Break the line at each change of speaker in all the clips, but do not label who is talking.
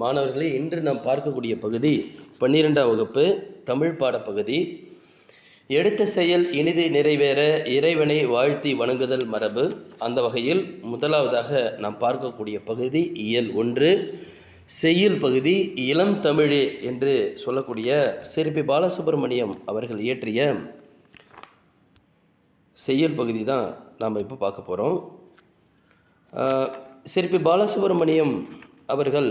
மாணவர்களே இன்று நாம் பார்க்கக்கூடிய பகுதி பன்னிரெண்டாம் வகுப்பு தமிழ் பாடப்பகுதி. எடுத்த செயல் இனிது நிறைவேற இறைவனை வாழ்த்தி வணங்குதல் மரபு. அந்த வகையில் முதலாவதாக நாம் பார்க்கக்கூடிய பகுதி இயல் ஒன்று. செய்யுள் பகுதி இளம் தமிழே என்று சொல்லக்கூடிய சிறுபி பாலசுப்ரமணியம் அவர்கள் இயற்றிய செய்யுள் பகுதி தான் நாம் இப்போ பார்க்க போகிறோம் சிற்பி பாலசுப்ரமணியம் அவர்கள்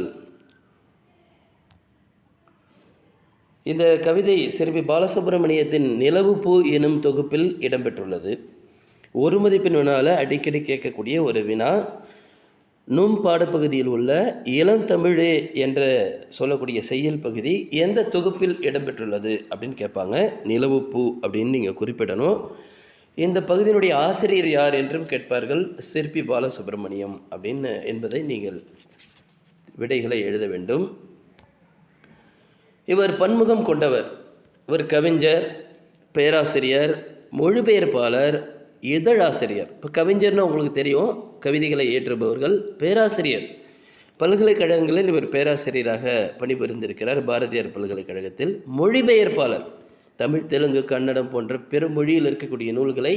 இந்த கவிதை சிற்பி பாலசுப்ரமணியத்தின் நிலவு பூ எனும் தொகுப்பில் இடம்பெற்றுள்ளது. ஒரு மதிப்பெண் வினாவில் அடிக்கடி கேட்கக்கூடிய ஒரு வினா. நும் பாடப்பகுதியில் உள்ள இளந்தமிழே என்ற சொல்லக்கூடிய செய்யல் பகுதி எந்த தொகுப்பில் இடம்பெற்றுள்ளது அப்படின்னு கேட்பாங்க. நிலவு பூ அப்படின்னு நீங்கள் குறிப்பிடணும். இந்த பகுதியினுடைய ஆசிரியர் யார் என்றும் கேட்பார்கள் சிற்பி பாலசுப்ரமணியம் அப்படின்னு என்பதை நீங்கள் விடைகளை எழுத வேண்டும். இவர் பன்முகம் கொண்டவர். இவர் கவிஞர் பேராசிரியர் மொழிபெயர்ப்பாளர் இதழாசிரியர். இப்போ கவிஞர்னு உங்களுக்கு தெரியும் கவிதைகளை ஏற்றுபவர்கள் பேராசிரியர். பல்கலைக்கழகங்களில் இவர் பேராசிரியராக பணிபுரிந்திருக்கிறார் பாரதியார் பல்கலைக்கழகத்தில். மொழிபெயர்ப்பாளர். தமிழ் தெலுங்கு கன்னடம் போன்ற பிற மொழியில் இருக்கக்கூடிய நூல்களை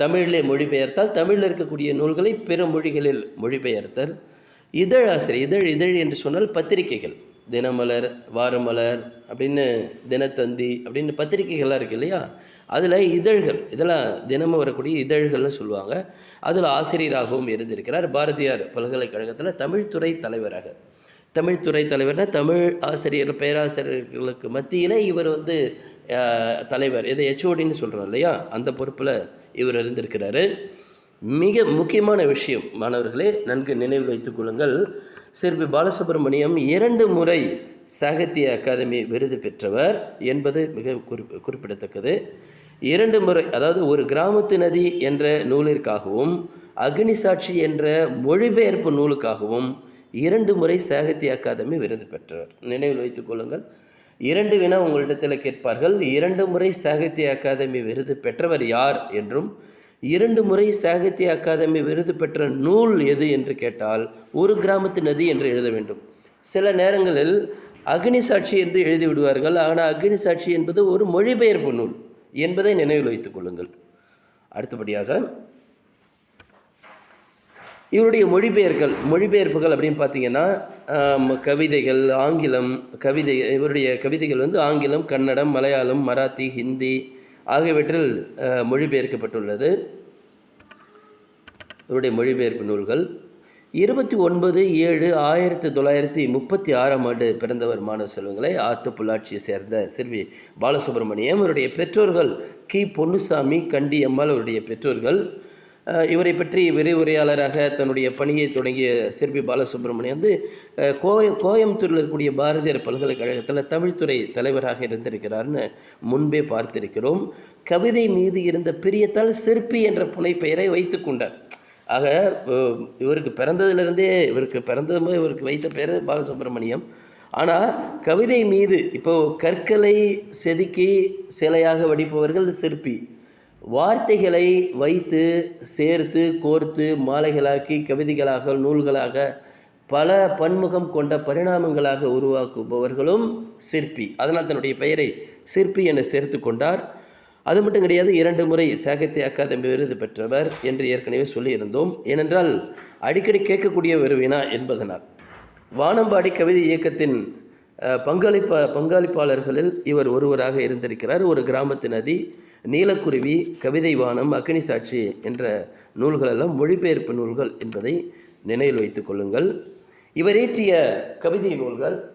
தமிழிலே மொழிபெயர்த்தால் தமிழில் இருக்கக்கூடிய நூல்களை பிற மொழிகளில் மொழிபெயர்த்தல். இதழாசிரியர் இதழ் இதழ் என்று சொன்னால் பத்திரிகைகள். தினமலர் வாரமலர் அப்படின்னு தினத்தந்தி அப்படின்னு பத்திரிகைகள்லாம் இருக்குது இல்லையா? அதில் இதழ்கள் இதெல்லாம் தினமும் வரக்கூடிய இதழ்கள்னு சொல்லுவாங்க. அதில் ஆசிரியராகவும் இருந்திருக்கிறார். பாரதியார் பல்கலைக்கழகத்தில் தமிழ்துறை தலைவராக. தமிழ்துறை தலைவர்னால் தமிழ் ஆசிரியர் பேராசிரியர்களுக்கு மத்தியில் இவர் வந்து தலைவர். இதை ஹெச்ஓடின்னு சொல்கிறோம் இல்லையா? அந்த பொறுப்பில் இவர் இருந்திருக்கிறாரு. மிக முக்கியமான விஷயம் மாணவர்களே நன்கு நினைவு வைத்துக் கொள்ளுங்கள். சிற்பி பாலசுப்ரமணியம் இரண்டு முறை சாகித்ய அகாதமி விருது பெற்றவர் என்பது மிக குறிப்பு குறிப்பிடத்தக்கது. இரண்டு முறை அதாவது ஒரு கிராமத்து நதி என்ற நூலிற்காகவும் அக்னி சாட்சி என்ற மொழிபெயர்ப்பு நூலுக்காகவும் இரண்டு முறை சாகித்ய அகாதமி விருது பெற்றவர். நினைவில் வைத்துக் கொள்ளுங்கள். இரண்டு வினா உங்களிடத்தில் கேட்பார்கள். இரண்டு முறை சாகித்ய அகாதமி விருது பெற்றவர் யார் என்றும் இரண்டு முறை சாகித்ய அகாதமி விருது பெற்ற நூல் எது என்று கேட்டால் ஒரு கிராமத்து நதி என்று எழுத வேண்டும். சில நேரங்களில் அக்னி சாட்சி என்று எழுதி விடுவார்கள். ஆனால் அக்னி சாட்சி என்பது ஒரு மொழிபெயர்ப்பு நூல் என்பதை நினைவில் வைத்துக் கொள்ளுங்கள். அடுத்தபடியாக இவருடைய மொழிபெயர்கள் மொழிபெயர்ப்புகள் அப்படின்னு பார்த்தீங்கன்னா கவிதைகள் ஆங்கிலம் கவிதை இவருடைய கவிதைகள் வந்து ஆங்கிலம் கன்னடம் மலையாளம் மராத்தி ஹிந்தி ஆகியவற்றில் மொழிபெயர்க்கப்பட்டுள்ளது. இவருடைய மொழிபெயர்ப்பு நூல்கள். இருபத்தி ஒன்பது ஏழு ஆயிரத்தி தொள்ளாயிரத்தி முப்பத்தி ஆறாம் ஆண்டு பிறந்தவர் மாணவ செல்வங்களை ஆத்து புள்ளாட்சியை சேர்ந்த சிறுவி பாலசுப்ரமணியம் இவருடைய பெற்றோர்கள் கி. பொன்னுசாமி கண்டி அம்மாள் அவருடைய பெற்றோர்கள் இவரை பற்றி விரிவுரையாளராக தன்னுடைய பணியை தொடங்கிய சிற்பி பாலசுப்ரமணியம் வந்து கோய கோயம்புத்தூரில் இருக்கக்கூடிய பாரதியார் பல்கலைக்கழகத்தில் தமிழ்துறை தலைவராக இருந்திருக்கிறார்னு முன்பே பார்த்திருக்கிறோம். கவிதை மீது இருந்த பிரியத்தால் சிற்பி என்ற புனைப்பெயரை வைத்து கொண்டார். ஆக இவருக்கு பிறந்ததுலேருந்தே இவருக்கு பிறந்ததுமே இவருக்கு வைத்த பேர் பாலசுப்ரமணியம். ஆனால் கவிதை மீது இப்போது கற்களை செதுக்கி சிலையாக வடிப்பவர்கள் சிற்பி வார்த்தைகளை வைத்து சேர்த்து கோர்த்து மாலைகளாக்கி கவிதைகளாக நூல்களாக பல பன்முகம் கொண்ட பரிணாமங்களாக உருவாக்குபவர்களும் சிற்பி. அதனால் தன்னுடைய பெயரை சிற்பி என சேர்த்து கொண்டார். அது மட்டும் கிடையாது இரண்டு முறை சாகித்ய அகாதமி விருது பெற்றவர் என்று ஏற்கனவே சொல்லியிருந்தோம். ஏனென்றால் அடிக்கடி கேட்கக்கூடிய ஒரு வினா என்பதனால். வானம்பாடி கவிதை இயக்கத்தின் பங்களிப்ப பங்களிப்பாளர்களில் இவர் ஒருவராக இருந்திருக்கிறார். ஒரு கிராமத்து நதி. நீலக்குருவி கவிதை வானம் அக்னி சாட்சி என்ற நூல்களெல்லாம் மொழிபெயர்ப்பு நூல்கள் என்பதை நினைவில் வைத்துக் கொள்ளுங்கள். இவர் இயற்றிய கவிதை நூல்கள்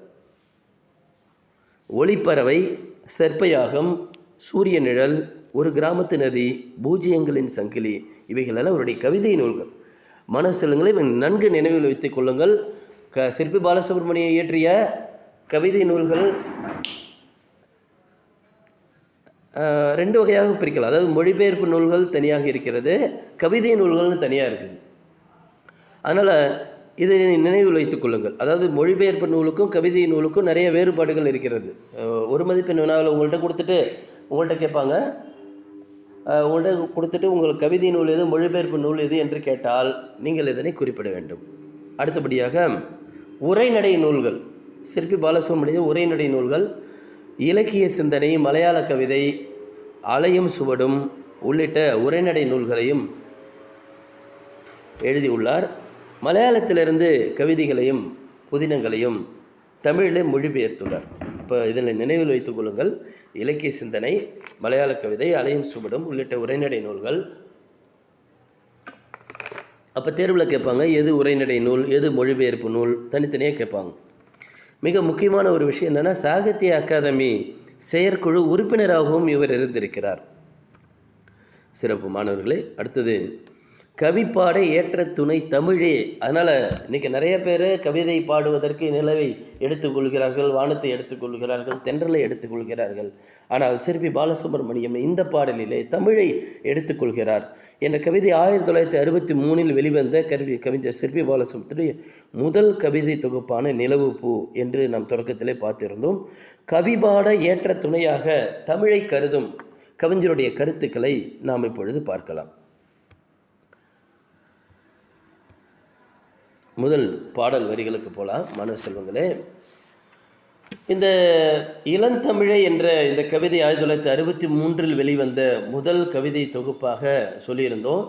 ஒளிப்பறவை செற்பயாகம் சூரிய நிழல் ஒரு கிராமத்து நதி பூஜ்ஜியங்களின் சங்கிலி இவைகளெல்லாம் அவருடைய கவிதை நூல்கள். மனசெலுங்களை இவன் நன்கு நினைவில் வைத்துக் கொள்ளுங்கள். க சிற்பி பாலசுப்ரமணியம் இயற்றிய கவிதை நூல்கள் ரெண்டு வகையாக பிரிக்கலாம். அதாவது மொழிபெயர்ப்பு நூல்கள் தனியாக இருக்கிறது கவிதை நூல்கள்னு தனியாக இருக்குது. அதனால் இதை நினைவில் வைத்துக் கொள்ளுங்கள். அதாவது மொழிபெயர்ப்பு நூலுக்கும் கவிதை நூலுக்கும் நிறைய வேறுபாடுகள் இருக்கிறது. ஒரு மதிப்பெண் வினாவில் உங்கள்கிட்ட கொடுத்துட்டு உங்கள்கிட்ட கேட்பாங்க. உங்கள்கிட்ட கொடுத்துட்டு உங்களுக்கு கவிதை நூல் எது மொழிபெயர்ப்பு நூல் எது என்று கேட்டால் நீங்கள் இதனை குறிப்பிட வேண்டும். அடுத்தபடியாக உரைநடை நூல்கள். சிற்பி பாலசுப்ரமணியன் உரைநடை நூல்கள் இலக்கிய சிந்தனை மலையாள கவிதை அலையும் சுவடும் உள்ளிட்ட உரைநடை நூல்களையும் எழுதியுள்ளார். மலையாளத்திலிருந்து கவிதைகளையும் புதினங்களையும் தமிழில் மொழிபெயர்த்துள்ளார். இப்போ இதில் நினைவில் வைத்துக் கொள்ளுங்கள். இலக்கிய சிந்தனை மலையாள கவிதை அலையும் சுவடும் உள்ளிட்ட உரைநடை நூல்கள். அப்போ தேர்வில் கேட்பாங்க எது உரைநடை நூல் எது மொழிபெயர்ப்பு நூல்? தனித்தனியாக கேட்பாங்க. மிக முக்கியமான ஒரு விஷயம் என்னென்னா சாகித்ய அகாதமி செயற்குழு உறுப்பினராகவும் இவர் இருந்திருக்கிறார். சிறப்பு மாணவர்களே அடுத்தது கவிப்பாட ஏற்ற துணை தமிழே. அதனால் இன்றைக்கி நிறைய பேர் கவிதை பாடுவதற்கு நிலவை எடுத்துக்கொள்கிறார்கள் வானத்தை எடுத்துக்கொள்கிறார்கள் தென்றலை எடுத்துக்கொள்கிறார்கள். ஆனால் சிற்பி பாலசுப்ரமணியம் இந்த பாடலிலே தமிழை எடுத்துக்கொள்கிறார் என்ற கவிதை ஆயிரத்தி தொள்ளாயிரத்தி அறுபத்தி மூணில் வெளிவந்த கல்வி கவிஞர் சிற்பி பாலசுப்ரமணிய முதல் கவிதை தொகுப்பான நிலவு பூ என்று நாம் தொடக்கத்திலே பார்த்திருந்தோம். கவிபாட ஏற்ற துணையாக தமிழை கருதும் கவிஞருடைய கருத்துக்களை நாம் இப்பொழுது பார்க்கலாம். முதல் பாடல் வரிகளுக்கு போகலாம் மாணவ செல்வங்களே. இந்த இளந்தமிழை என்ற இந்த கவிதை ஆயிரத்தி தொள்ளாயிரத்தி அறுபத்தி மூன்றில் வெளிவந்த முதல் கவிதை தொகுப்பாக சொல்லியிருந்தோம்.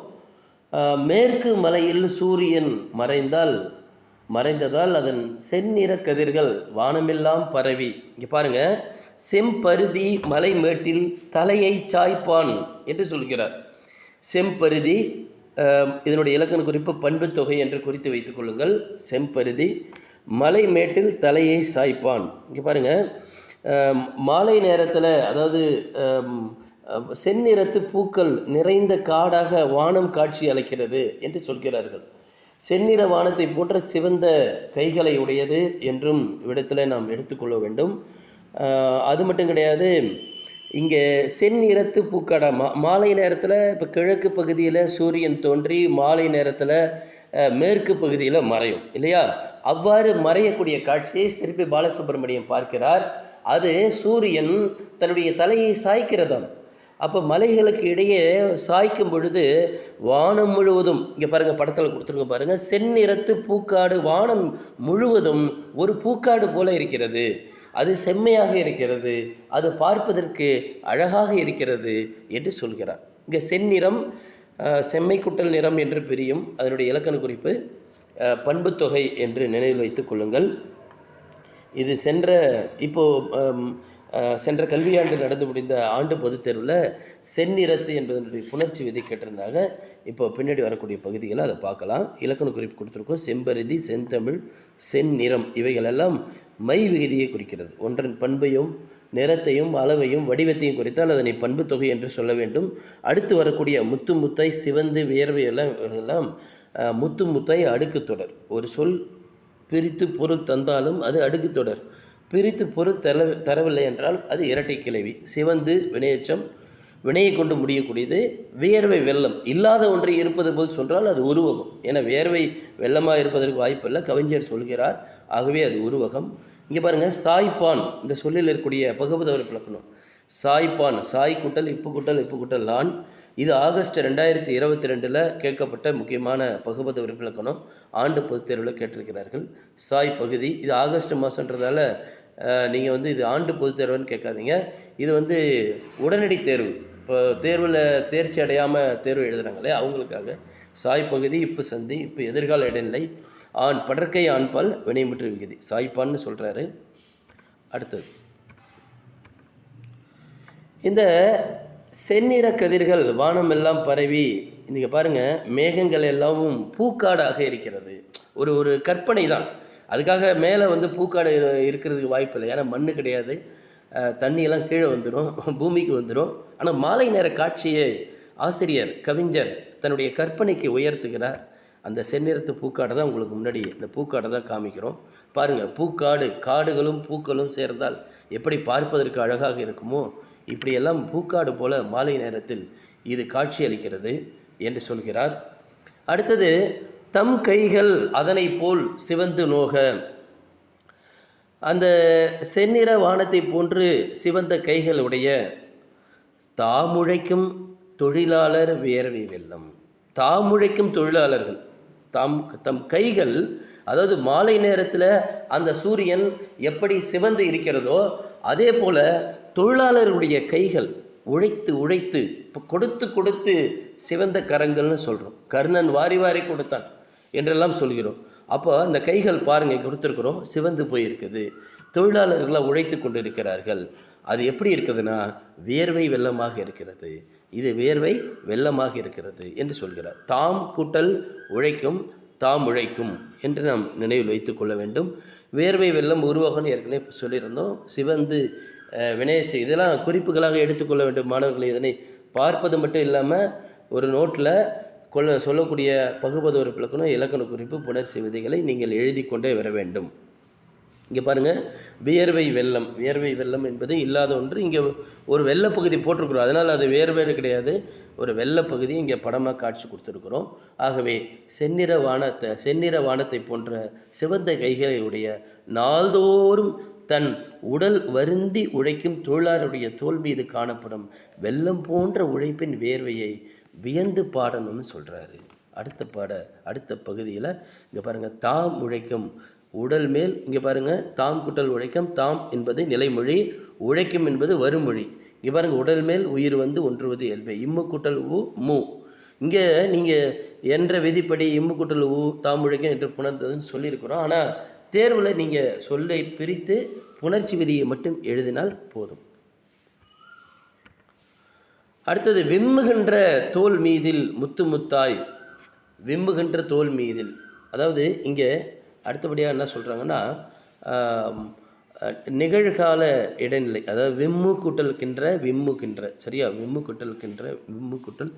மேற்கு மலையில் சூரியன் மறைந்தால் மறைந்ததால் அதன் செந்நிற கதிர்கள் வானமெல்லாம் பரவி. இங்கே பாருங்கள் செம்பருதி மலைமேட்டில் தலையை சாய்ப்பான் என்று சொல்கிறார். செம்பருதி இதனுடைய இலக்கண குறிப்பு பண்பு தொகை என்று குறித்து வைத்துக் கொள்ளுங்கள். செம்பருதி மலை மேட்டில் தலையை சாய்ப்பான். இங்கே பாருங்கள் மாலை நேரத்தில் அதாவது செந்நிறத்து பூக்கள் நிறைந்த காடாக வானம் காட்சி அளிக்கிறது என்று சொல்கிறார்கள். செந்நிற வானத்தை போன்ற சிவந்த கைகளை உடையது என்றும் இவ்விடத்தில் நாம் எடுத்துக்கொள்ள வேண்டும். அது மட்டும் கிடையாது இங்கே செந்நிறத்து பூக்காடா மா மாலை நேரத்தில் இப்போ கிழக்கு பகுதியில் சூரியன் தோன்றி மாலை நேரத்தில் மேற்கு பகுதியில் மறையும் இல்லையா? அவ்வாறு மறையக்கூடிய காட்சியை சிற்பி பாலசுப்ரமணியம் பார்க்கிறார். அது சூரியன் தன்னுடைய தலையை சாய்க்கிறதாம். அப்போ மலைகளுக்கு இடையே சாய்க்கும் பொழுது வானம் முழுவதும் இங்கே பாருங்கள் படத்தில் கொடுத்துருங்க பாருங்கள் செந்நிறத்து பூக்காடு வானம் முழுவதும் ஒரு பூக்காடு போல இருக்கிறது. அது செம்மையாக இருக்கிறது அது பார்ப்பதற்கு அழகாக இருக்கிறது என்று சொல்கிறார். இங்கே செந்நிறம் செம்மை குட்டல் நிறம் என்று பிரியும் அதனுடைய இலக்கண குறிப்பு பண்புத்தொகை என்று நினைவில் வைத்துக் கொள்ளுங்கள். இது சென்ற இப்போது சென்ற கல்வியாண்டு நடந்து முடிந்த ஆண்டு பொதுத் தேர்வில் செந்நிறத்து என்பதனுடைய புணர்ச்சி விதை கேட்டிருந்தாங்க. இப்போ பின்னாடி வரக்கூடிய பகுதிகளை அதை பார்க்கலாம். இலக்கண குறிப்பு கொடுத்துருக்கோம். செம்பருதி செந்தமிழ் செந்நிறம் இவைகளெல்லாம் மை விகுதியை குறிக்கிறது. ஒன்றின் பண்பையும் நிறத்தையும் அளவையும் வடிவத்தையும் குறித்தால் அதனை பண்பு தொகை என்று சொல்ல வேண்டும். அடுத்து வரக்கூடிய முத்து முத்தை சிவந்து வியர்வை எல்லாம் முத்து முத்தை அடுக்கு தொடர். ஒரு சொல் பிரித்து பொருள் தந்தாலும் அது அடுக்கு தொடர். பிரித்து பொருள் தர தரவில்லை என்றால் அது இரட்டை கிளவி. சிவந்து வினையச்சம் வினையை கொண்டு முடியக்கூடியது வியர்வை வெள்ளம். இல்லாத ஒன்றை இருப்பது போல் சொன்னால் அது உருவகம். ஏன்னா வியர்வை வெள்ளமாக இருப்பதற்கு வாய்ப்பில்லை. கவிஞர் சொல்கிறார் ஆகவே அது உருவகம். இங்கே பாருங்கள் சாய்ப்பான் இந்த சொல்லில் இருக்கக்கூடிய பகுபதவர் விளக்கணும். சாய்ப்பான் சாய் கூட்டல் இப்பு கூட்டல் இப்பு கூட்டல் லான் இது ஆகஸ்ட் ரெண்டாயிரத்தி இருபத்தி ரெண்டில் கேட்கப்பட்ட முக்கியமான பகுபத விளக்கணம். ஆண்டு பொதுத் தேர்வில் கேட்டிருக்கிறார்கள். சாய் பகுதி இது ஆகஸ்ட் மாதன்றதால நீங்கள் வந்து இது ஆண்டு பொதுத் தேர்வுன்னு கேட்காதீங்க. இது வந்து உடனடி தேர்வு. இப்போ தேர்வில் தேர்ச்சி அடையாமல் தேர்வு எழுதுகிறாங்களே அவங்களுக்காக. சாய் பகுதி இப்போ சந்தி இப்போ எதிர்கால இடைநிலை. ஆண் படற்கை ஆண்பால் வினைமுற்று விகுதி சாய்ப்பான்னு சொல்கிறாரு அடுத்தது. இந்த செந்நிற கதிர்கள் வானமெல்லாம் பரவி இங்கே பாருங்கள் மேகங்கள் எல்லாமும் பூக்காடாக இருக்கிறது. ஒரு ஒரு கற்பனை தான். அதுக்காக மேலே வந்து பூக்காடு இருக்கிறதுக்கு வாய்ப்பு இல்லை. ஏன்னா மண்ணு கிடையாது. தண்ணியெல்லாம் கீழே வந்துடும் பூமிக்கு வந்துடும் ஆனால் மாலை நேர காட்சியை ஆசிரியர் கவிஞர் தன்னுடைய கற்பனைக்கு உயர்த்துகிறார். அந்த செந்நிறத்து பூக்காடை தான் உங்களுக்கு முன்னாடி இந்த பூக்காடை தான் காமிக்கிறோம். பாருங்கள் பூக்காடு காடுகளும் பூக்களும் சேர்ந்தால் எப்படி பார்ப்பதற்கு அழகாக இருக்குமோ இப்படியெல்லாம் பூக்காடு போல மாலை நேரத்தில் இது காட்சி அளிக்கிறது என்று சொல்கிறார். அடுத்தது தம் கைகள் அதனை போல் சிவந்து நோக. அந்த செந்நிற வானத்தை போன்று சிவந்த கைகளுடைய தாமுழைக்கும் தொழிலாளர் வியர்வை வெள்ளம் தாமுழைக்கும் தொழிலாளர்கள் தாம் தம் கைகள் அதாவது மாலை நேரத்தில் அந்த சூரியன் எப்படி சிவந்து இருக்கிறதோ அதே போல் தொழிலாளர்களுடைய கைகள் உழைத்து உழைத்து இப்போ கொடுத்து கொடுத்து சிவந்த கரங்கள்னு சொல்கிறோம் கர்ணன் வாரி வாரி கொடுத்தான் என்றெல்லாம் சொல்கிறோம். அப்போ அந்த கைகள் பாருங்கள் கொடுத்துருக்குறோம். சிவந்து போயிருக்குது. தொழிலாளர்களாக உழைத்து கொண்டு இருக்கிறார்கள் அது எப்படி இருக்குதுன்னா வியர்வை வெள்ளமாக இருக்கிறது. இது வியர்வை வெள்ளமாக இருக்கிறது என்று சொல்கிறார். தாம் கூட்டல் உழைக்கும் தாம் உழைக்கும் என்று நாம் நினைவில் வைத்து கொள்ள வேண்டும். வேர்வை வெள்ளம் உருவாகம்னு ஏற்கனவே சொல்லியிருந்தோம். சிவந்து அஹ், வினையச்சை இதெல்லாம் குறிப்புகளாக எடுத்துக்கொள்ள வேண்டும். மாணவர்கள் இதனை பார்ப்பது மட்டும் இல்லாமல் ஒரு நோட்டில் கொள்ள சொல்லக்கூடிய பகுபத ஒரு இலக்கண குறிப்பு புணர்ச்சி விதிகளை நீங்கள் எழுதி கொண்டே வர வேண்டும். இங்கே பாருங்கள் வியர்வை வெள்ளம். வியர்வை வெள்ளம் என்பது இல்லாத ஒன்று. இங்கே ஒரு வெள்ளப்பகுதி போட்டிருக்கிறோம். அதனால் அது வேர்வேறு கிடையாது. ஒரு வெள்ளப்பகுதி இங்கே படமாக காட்சி கொடுத்துருக்குறோம். ஆகவே செந்நிற வானத்தை செந்நிற வானத்தை போன்ற சிவந்த கைகளை உடைய நாள்தோறும் தன் உடல் வருந்தி உழைக்கும் தொழிலாளருடைய தோல் மீது காணப்படும் வெள்ளம் போன்ற உழைப்பின் வேர்வையை வியந்து பாடணும்னு சொல்கிறாரு அடுத்த பாட அடுத்த பகுதியில் இங்கே பாருங்கள் தாம் உழைக்கும் உடல் மேல் இங்கே பாருங்கள் தாம் குட்டல் உழைக்கும் தாம் என்பது நிலைமொழி உழைக்கும் என்பது வருமொழி. இங்கே பாருங்கள் உடல் மேல் உயிர் வந்து ஒன்றுவது இயல்பு. இம்மு குட்டல் உ மு. இங்கே நீங்கள் என்ற விதிப்படி இம்மு குட்டல் உ தாம் உழைக்கும் என்று புணர்ந்ததுன்னு சொல்லியிருக்கிறோம். ஆனால் தேர்வில் நீங்கள் சொல்லை பிரித்து புணர்ச்சி விதியை மட்டும் எழுதினால் போதும். அடுத்தது விம்முகின்ற தோல் மீதில் முத்து முத்தாய். விம்முகின்ற தோல் மீதில். அதாவது இங்கே அடுத்தபடியாக என்ன சொல்கிறாங்கன்னா நிகழ்கால இடைநிலை அதாவது விம்மு கூட்டல்கின்ற விம்முகின்ற சரியா? விம்மு கூட்டலுக்கின்ற விம்மு கூட்டல்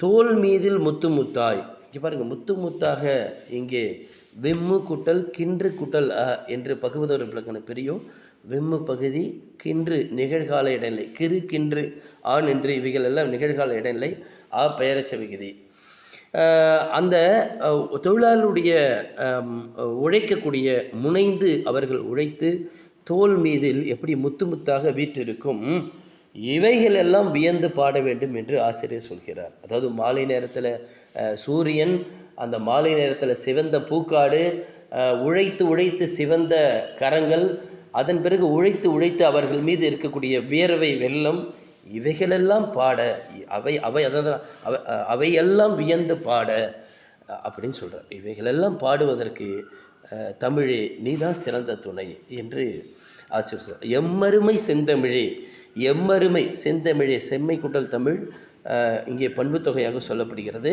தோல் மீதில் முத்து முத்தாய். இங்கே பாருங்கள் முத்து முத்தாக இங்கே விம்மு கூட்டல் கின்று கூட்டல் அ என்று பகுவதோடு விளக்கண பிரியும். விம்மு பகுதி கின்று நிகழ்கால இடைநிலை கிறு கின்று ஆண் என்று இவைகள் எல்லாம் நிகழ்கால இடைநிலை ஆ பெயரச்ச விகுதி. அந்த தொழிலாளருடைய உழைக்கக்கூடிய முனைந்து அவர்கள் உழைத்து தோல் மீதில் எப்படி முத்து முத்தாக வீற்றிருக்கும் இவைகளெல்லாம் வியந்து பாட வேண்டும் என்று ஆசிரியர் சொல்கிறார். அதாவது மாலை நேரத்தில் சூரியன் அந்த மாலை நேரத்தில் சிவந்த பூக்காடு உழைத்து உழைத்து சிவந்த கரங்கள் அதன் பிறகு உழைத்து உழைத்து அவர்கள் மீது இருக்கக்கூடிய வியர்வை வெள்ளம் இவைகளெல்லாம் பாட அவை அவை அதாவது அவை அவையெல்லாம் வியந்து பாட அப்படின்னு சொல்கிறார் இவைகளெல்லாம் பாடுவதற்கு தமிழே நீதான் சிறந்த துணை என்று ஆசிரியர் எம்மருமை செந்தமிழே எம்மருமை செந்தமிழே செம்மை குட்டல் தமிழ் இங்கே பண்புத்தொகையாக சொல்லப்படுகிறது.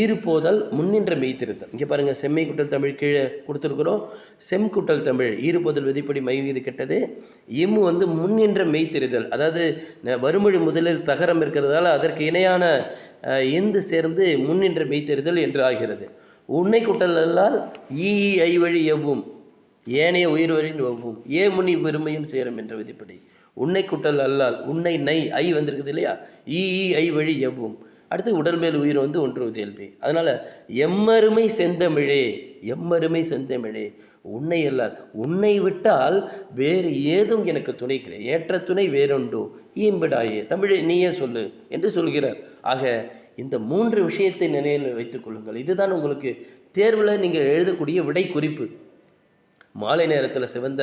ஈறுபோதல் முன்னின்ற மெய்த்திருத்தல் இங்கே பாருங்கள் செம்மை குட்டல் தமிழ் கீழே கொடுத்துருக்குறோம். செம்குட்டல் தமிழ் ஈறுபோதல் விதிப்படி மைவீது கெட்டது. இம்மு வந்து முன்னின்ற மெய்த்திருதல் அதாவது வறுமொழி முதலில் தகரம் இருக்கிறதால அதற்கு இணையான இந்து சேர்ந்து முன்னின்ற மெய்த்தெறிதல் என்று ஆகிறது. உன்னை குட்டல் அல்லால் ஈ ஐ வழி எவ்வும். ஏனைய உயிர் வழியின் எவ்வும். ஏ முனி பெருமையும் சேரும் என்ற விதிப்படி. உன்னை குட்டல் அல்லால் உன்னை நை ஐ வந்திருக்குது இல்லையா? ஈ ஐ வழி எவ்வும். அடுத்து உடல் மேல் உயிர் வந்து ஒன்று இயல்பு அதனால் எம்மருமை செந்தமிழே எம்மருமை செந்தமிழே உன்னை அல்லால் உன்னை விட்டால் வேறு ஏதும் எனக்கு துணை கிடையாது. ஏற்ற துணை வேறொண்டோ ஈம்பிடாயே தமிழை நீயே சொல்லு என்று சொல்கிறார். ஆக இந்த மூன்று விஷயத்தை நினைவில் வைத்துக் கொள்ளுங்கள். இதுதான் உங்களுக்கு தேர்வில் நீங்கள் எழுதக்கூடிய விடை குறிப்பு மாலை நேரத்தில் சிவந்த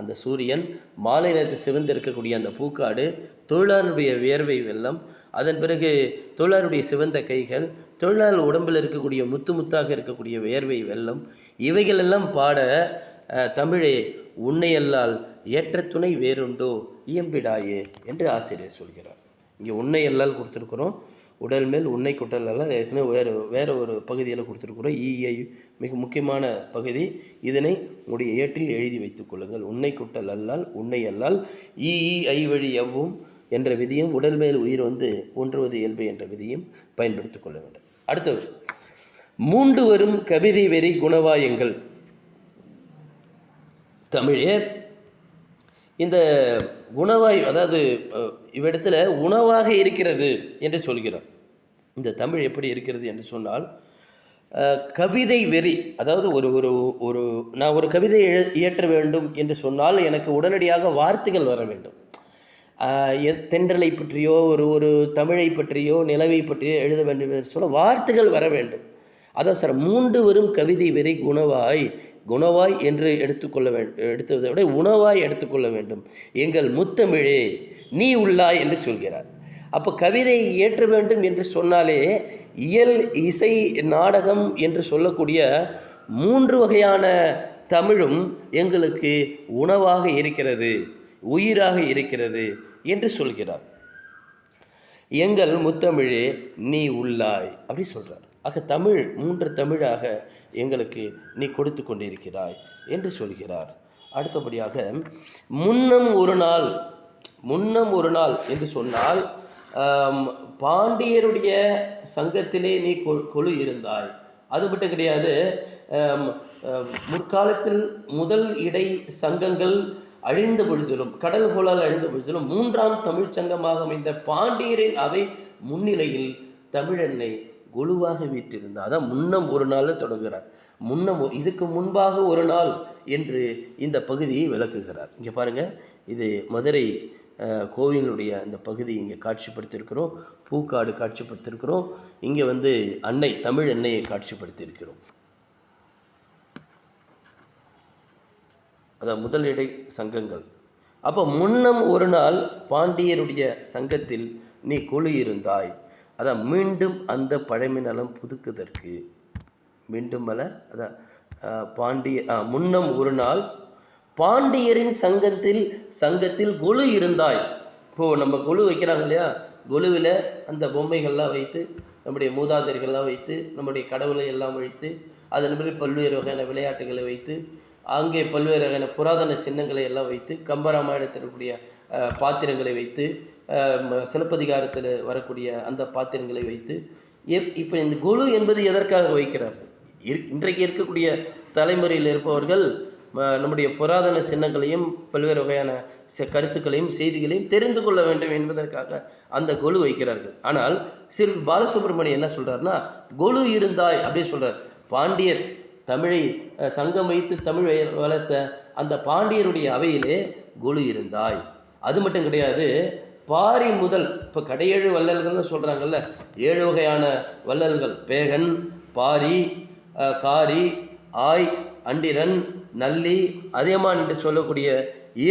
அந்த சூரியன் மாலை நேரத்தில் சிவந்திருக்கக்கூடிய அந்த பூக்காடு தொழிலாளருடைய வியர்வை வெள்ளம் அதன் பிறகு தொழிலாளருடைய சிவந்த கைகள் தொழிலாளர் உடம்பில் இருக்கக்கூடிய முத்து முத்தாக இருக்கக்கூடிய வியர்வை வெள்ளம் இவைகளெல்லாம் பாட தமிழே உன்னையல்லால் ஏற்ற துணை வேறுண்டோ இயம்பிடாயே என்று ஆசிரியர் சொல்கிறார். இங்கே உன்னையல்லால் கொடுத்துருக்குறோம். உடல் மேல் உன்னை குட்டல் எல்லாம் ஏற்கனவே வேறு வேறு ஒரு பகுதியில் கொடுத்துருக்குறோம். இஐ மிக முக்கியமான பகுதி. இதனை உங்களுடைய ஏட்டில் எழுதி வைத்துக் கொள்ளுங்கள். உன்னை குட்டல் அல்லால் உன்னை அல்லால் இஇஐ வழி எவ்வும் என்ற விதியும் உடல் மேல் உயிர் வந்து ஒன்றுவது இயல்பு என்ற விதியும் பயன்படுத்திக் கொள்ள வேண்டும். அடுத்தது மூண்டு வரும் கவிதை வெறி குணவாயங்கள். தமிழே இந்த உணவாய் அதாவது இவ்விடத்தில் உணவாக இருக்கிறது என்று சொல்கிறோம். இந்த தமிழ் எப்படி இருக்கிறது என்று சொன்னால் கவிதை வெறி அதாவது ஒரு ஒரு ஒரு நான் ஒரு கவிதை இயற்ற வேண்டும் என்று சொன்னால் எனக்கு உடனடியாக வார்த்தைகள் வர வேண்டும். தென்றலை பற்றியோ ஒரு ஒரு தமிழை பற்றியோ நிலவை பற்றியோ எழுத வேண்டும் என்று சொல்ல வார்த்தைகள் வர வேண்டும். அதான் சார் மூன்று வரும் கவிதை வெறி குணவாய் குணவாய் என்று எடுத்துக்கொள்ள வேண்டும் எடுத்ததை விட உணவாய் எடுத்துக்கொள்ள வேண்டும். எங்கள் முத்தமிழே நீ உள்ளாய் என்று சொல்கிறார். அப்போ கவிதை ஏற்ற வேண்டும் என்று சொன்னாலே இயல் இசை நாடகம் என்று சொல்லக்கூடிய மூன்று வகையான தமிழும் எங்களுக்கு உணவாக இருக்கிறது உயிராக இருக்கிறது என்று சொல்கிறார். எங்கள் முத்தமிழே நீ உள்ளாய் அப்படி சொல்கிறார் ஆக தமிழ் மூன்று தமிழாக எங்களுக்கு நீ கொடுத்து கொண்டிருக்கிறாய் என்று சொல்கிறார். அடுத்தபடியாக முன்னம் ஒரு நாள் முன்னம் ஒரு நாள் என்று சொன்னால் பாண்டியருடைய சங்கத்திலே நீ கொ- கொலு இருந்தாய். அது மட்டும் கிடையாது முற்காலத்தில் முதல் இடை சங்கங்கள் அழிந்த பொழுதிலும் கடல் கோளால் அழிந்த பொழுதிலும் மூன்றாம் தமிழ்ச் சங்கமாக அமைந்த பாண்டியரின் அவை முன்னிலையில் தமிழெண்ணை குழுவாக வீற்றிருந்தார். அதான் முன்னம் ஒரு நாளில் தொடங்குகிறார். முன்னம் இதுக்கு முன்பாக ஒரு நாள் என்று இந்த பகுதியை விளக்குகிறார். இங்கே பாருங்க இது மதுரை கோவிலினுடைய அந்த பகுதி இங்கே காட்சிப்படுத்தியிருக்கிறோம். பூக்காடு காட்சிப்படுத்தியிருக்கிறோம். இங்கே வந்து அன்னை தமிழ் அன்னையை காட்சிப்படுத்தியிருக்கிறோம். அதான் முதல் இடை சங்கங்கள். அப்போ முன்னம் ஒரு நாள் பாண்டியருடைய சங்கத்தில் நீ குழு இருந்தாய் அதான் மீண்டும் அந்த பழமை நலம் புதுக்குதற்கு. மீண்டும் அல்ல அதான் பாண்டிய முன்னம் ஒரு நாள் பாண்டியரின் சங்கத்தில் சங்கத்தில் கொலு இருந்தாய். இப்போது நம்ம கொலு வைக்கிறாங்க இல்லையா? கொலுவில் அந்த பொம்மைகள்லாம் வைத்து நம்முடைய மூதாதையர்கள்லாம் வைத்து நம்முடைய கடவுளை எல்லாம் வைத்து அதன் பிறகு பல்வேறு வகையான விளையாட்டுகளை வைத்து அங்கே பல்வேறு வகையான புராதன சின்னங்களை எல்லாம் வைத்து கம்பராமாயணத்தில் இருக்கக்கூடிய பாத்திரங்களை வைத்து சிலப்பதிகாரத்தில் வரக்கூடிய அந்த பாத்திரங்களை வைத்து எப் இப்போ இந்த குழு என்பது எதற்காக வைக்கிறார்கள்? இன்றைக்கு இருக்கக்கூடிய தலைமுறையில் இருப்பவர்கள் நம்முடைய புராதன சின்னங்களையும் பல்வேறு வகையான ச- கருத்துக்களையும் செய்திகளையும் தெரிந்து கொள்ள வேண்டும் என்பதற்காக அந்த கொலு வைக்கிறார்கள். ஆனால் சிறு பாலசுப்ரமணியம் என்ன சொல்கிறாருன்னா கொலு இருந்தாய் அப்படி சொல்கிறார் பாண்டியர் தமிழை சங்கம் வைத்து தமிழ் வளர்த்த அந்த பாண்டியருடைய அவையிலே கொலு இருந்தாய். அது மட்டும் கிடையாது பாரி முதல் இப்போ கடையேழு வள்ளல்கள்னு சொல்கிறாங்கல்ல ஏழு வகையான வள்ளல்கள். பேகன் பாரி காரி ஆய் அண்டிரன் நல்லி அதியமான் என்று சொல்லக்கூடிய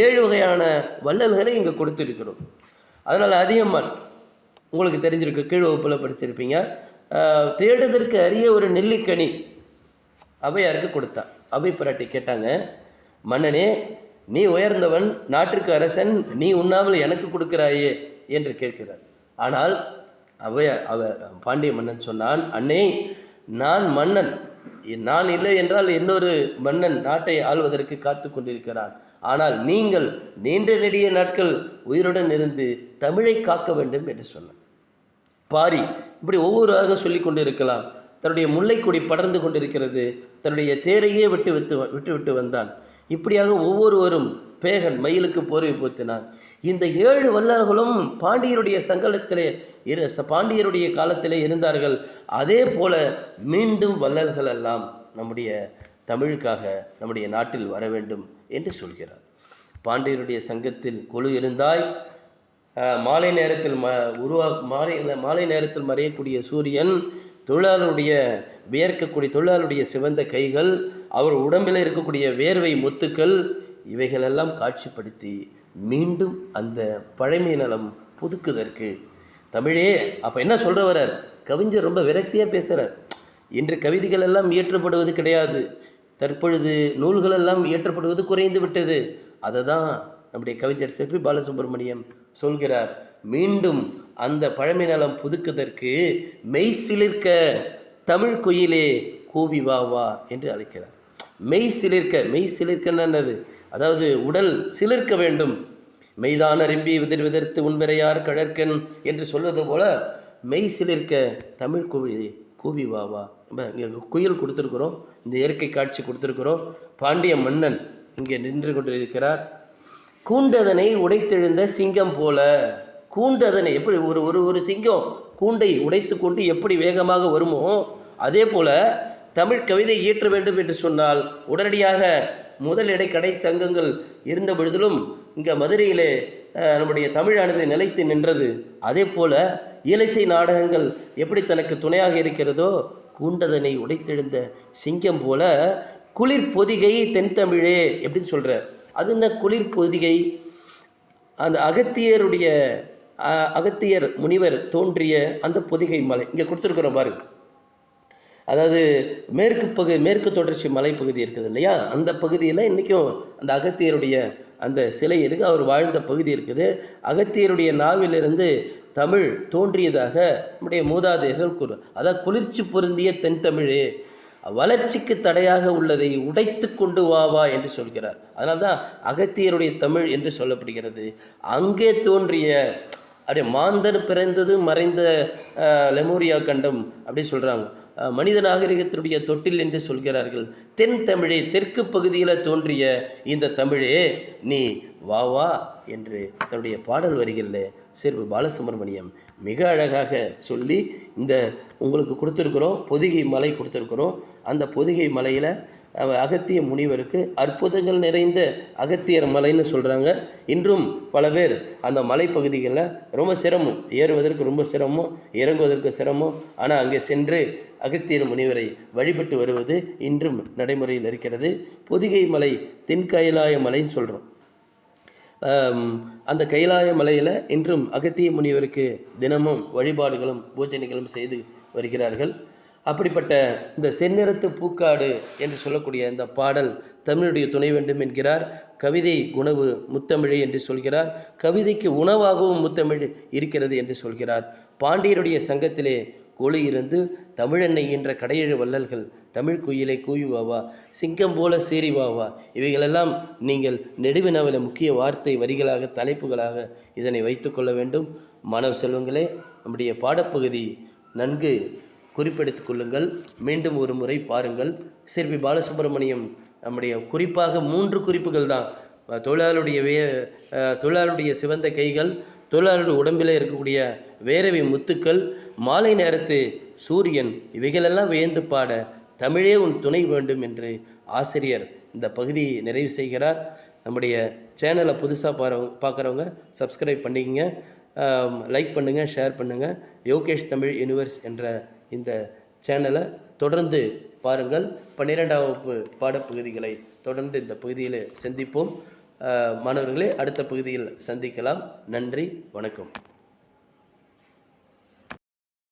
ஏழு வகையான வள்ளல்களை இங்கே கொடுத்துருக்கிறோம். அதனால் அதியமான் உங்களுக்கு தெரிஞ்சிருக்கு கீழ் வகுப்பில் படிச்சிருப்பீங்க. தேடுதற்கு அரிய ஒரு நெல்லிக்கனி அவையாருக்கு கொடுத்தா அவை பிராட்டி கேட்டாங்க மன்னனே நீ உயர்ந்தவன் நாட்டிற்கு அரசன் நீ உண்ணாமல் எனக்கு கொடுக்கிறாயே என்று கேட்கிறார். ஆனால் அவைய அவ பாண்டிய மன்னன் சொன்னான் அண்ணே நான் மன்னன் நான் இல்லை என்றால் இன்னொரு மன்னன் நாட்டை ஆள்வதற்கு காத்து கொண்டிருக்கிறான். ஆனால் நீங்கள் நீண்ட நெடிய நாட்கள் உயிருடன் இருந்து தமிழை காக்க வேண்டும் என்று சொன்னான். பாரி இப்படி ஒவ்வொருவராக சொல்லி கொண்டு இருக்கலாம் தன்னுடைய முல்லைக்கொடி படர்ந்து கொண்டிருக்கிறது. தன்னுடைய தேரையே விட்டு விட்டு விட்டு விட்டு வந்தான். இப்படியாக ஒவ்வொருவரும் பேகன் மயிலுக்கு போர்வை போத்தினான். இந்த ஏழு வல்லர்களும் பாண்டியருடைய சங்கலத்திலே இரு ச- பாண்டியருடைய காலத்திலே இருந்தார்கள். அதே போல மீண்டும் வள்ளல்கள் எல்லாம் நம்முடைய தமிழுக்காக நம்முடைய நாட்டில் வர வேண்டும் என்று சொல்கிறார். பாண்டியருடைய சங்கத்தில் குழு இருந்தாய். மாலை நேரத்தில் ம உருவா மாலை மாலை நேரத்தில் மறையக்கூடிய சூரியன் தொழிலாளருடைய வியர்க்கக்கூடிய தொழிலாளருடைய சிவந்த கைகள் அவர் உடம்பில் இருக்கக்கூடிய வேர்வை முத்துக்கள் இவைகளெல்லாம் காட்சிப்படுத்தி மீண்டும் அந்த பழமை நலம் புதுக்குதற்கு தமிழே அப்போ என்ன சொல்கிற வரார் கவிஞர் ரொம்ப விரக்தியாக பேசுகிறார் இன்று கவிதைகள் எல்லாம் இயற்றப்படுவது கிடையாது. தற்பொழுது நூல்கள் எல்லாம் இயற்றப்படுவது குறைந்து விட்டது. அதை தான் நம்முடைய கவிஞர் செப்பி பாலசுப்ரமணியம் சொல்கிறார். மீண்டும் அந்த பழமை நலம் புதுக்குதற்கு மெய் சிலிர்க்க தமிழ் குயிலே கூவி வா வா என்று அழைக்கிறார். மெய் சிலிர்க்க மெய் சிலிர்க்கன்னு என்னது? அதாவது உடல் சிலிர்க்க வேண்டும். மெய்தான அரும்பி விதிர் விதிர்த்து உண்பிறையார் கழற்கன் என்று சொல்வது போல மெய் சிலிர்க்க தமிழ் குவி கூவி வா வா. நம்ம இங்கே குயில் கொடுத்துருக்குறோம் இந்த இயற்கை காட்சி கொடுத்துருக்குறோம். பாண்டிய மன்னன் இங்கே நின்று கொண்டிருக்கிறார். கூண்டதனை உடைத்தெழுந்த சிங்கம் போல கூண்டதனை எப்படி ஒரு ஒரு ஒரு சிங்கம் கூண்டை உடைத்து கொண்டு எப்படி வேகமாக வருமோ அதே போல தமிழ் கவிதை இயற்ற வேண்டும் என்று சொன்னால் உடனடியாக முதல் இடை கடை சங்கங்கள் இருந்த பொழுதிலும் இங்கே மதுரையிலே நம்முடைய தமிழானது நிலைத்து நின்றது. அதே போல இலசை நாடகங்கள் எப்படி தனக்கு துணையாக இருக்கிறதோ கூண்டதனை உடைத்தெழுந்த சிங்கம் போல குளிர் பொதிகை தென்தமிழே எப்படின்னு சொல்கிறார் அது என்ன குளிர் பொதிகை? அந்த அகத்தியருடைய அகத்தியர் முனிவர் தோன்றிய அந்த பொதிகை மலை. இங்கே கொடுத்துருக்குறோம் பாருங்கள் அதாவது மேற்கு பகு மேற்கு தொடர்ச்சி மலைப்பகுதி இருக்குது இல்லையா? அந்த பகுதியில் இன்றைக்கும் அந்த அகத்தியருடைய அந்த சிலை இருக்குது அவர் வாழ்ந்த பகுதி இருக்குது. அகத்தியருடைய நாவிலிருந்து தமிழ் தோன்றியதாக நம்முடைய மூதாதையர்கள் கூறு. அதாவது குளிர்ச்சி பொருந்திய தென்தமிழே வளர்ச்சிக்கு தடையாக உள்ளதை உடைத்து கொண்டு வா வா என்று சொல்கிறார். அதனால தான் அகத்தியருடைய தமிழ் என்று சொல்லப்படுகிறது. அங்கே தோன்றிய அப்படியே மாந்தர் பிறந்தது மறைந்த லெமோரியா கண்டம் அப்படி சொல்கிறாங்க மனித நாகரிகத்தினுடைய தொட்டில் என்று சொல்கிறார்கள். தென் தமிழே தெற்கு பகுதியில் தோன்றிய இந்த தமிழே நீ வா வா என்று தன்னுடைய பாடல் வரிகளில் சிறு பாலசுப்ரமணியம் மிக அழகாக சொல்லி இந்த உங்களுக்கு கொடுத்துருக்குறோம் பொதிகை மலை கொடுத்துருக்குறோம். அந்த பொதிகை மலையில் அகத்திய முனிவருக்கு அற்புதங்கள் நிறைந்த அகத்தியர் மலைன்னு சொல்கிறாங்க இன்றும் பல பேர் அந்த மலைப்பகுதிகளில் ரொம்ப சிரமம். ஏறுவதற்கு ரொம்ப சிரமம் இறங்குவதற்கு சிரமம். ஆனால் அங்கே சென்று அகத்தியர் முனிவரை வழிபட்டு வருவது இன்றும் நடைமுறையில் இருக்கிறது. பொதிகை மலை தென்கயிலாய மலைன்னு சொல்கிறோம் அந்த கைலாய மலையில் இன்றும் அகத்திய முனிவருக்கு தினமும் வழிபாடுகளும் பூஜனைகளும் செய்து வருகிறார்கள். அப்படிப்பட்ட இந்த செந்நிறத்து பூக்காடு என்று சொல்லக்கூடிய இந்த பாடல் தமிழுடைய துணை வேண்டும் என்கிறார். கவிதை உணவு முத்தமிழ் என்று சொல்கிறார். கவிதைக்கு உணவாகவும் முத்தமிழ் இருக்கிறது என்று சொல்கிறார். பாண்டியருடைய சங்கத்திலே கொழு இருந்து தமிழெண்ணெய் என்ற கடையெழு வள்ளல்கள் தமிழ் குயிலை கூயுவாவா சிங்கம் போல சீறிவாவா இவைகளெல்லாம் நீங்கள் நெடுவினவில் முக்கிய வார்த்தை வரிகளாக தலைப்புகளாக இதனை வைத்துக்கொள்ள வேண்டும். மாணவ செல்வங்களே நம்முடைய பாடப்பகுதி நன்கு குறிப்பெடுத்து கொள்ளுங்கள். மீண்டும் ஒரு முறை பாருங்கள். சிற்பி பாலசுப்ரமணியம் நம்முடைய குறிப்பாக மூன்று குறிப்புகள் தான். தொழிலாளருடைய வே தொழிலாளருடைய சிவந்த கைகள் தொழிலாளருடைய உடம்பில் இருக்கக்கூடிய வேரவி முத்துக்கள் மாலை நேரத்து சூரியன் இவைகளெல்லாம் வியந்து பாட தமிழே உன் துணை வேண்டும் என்று ஆசிரியர் இந்த பகுதியை நிறைவு செய்கிறார். நம்முடைய சேனலை புதுசாக பாரு பார்க்குறவங்க சப்ஸ்கிரைப் பண்ணிக்கங்க. லைக் பண்ணுங்கள் ஷேர் பண்ணுங்கள் யோகேஷ் தமிழ் யூனிவர்ஸ் என்ற இந்த சேனலை தொடர்ந்து பாருங்கள். பன்னிரெண்டாம் வகுப்பு பாடப்பகுதிகளை தொடர்ந்து இந்த பகுதியில் சந்திப்போம். மாணவர்களே அடுத்த பகுதியில் சந்திக்கலாம். நன்றி வணக்கம்.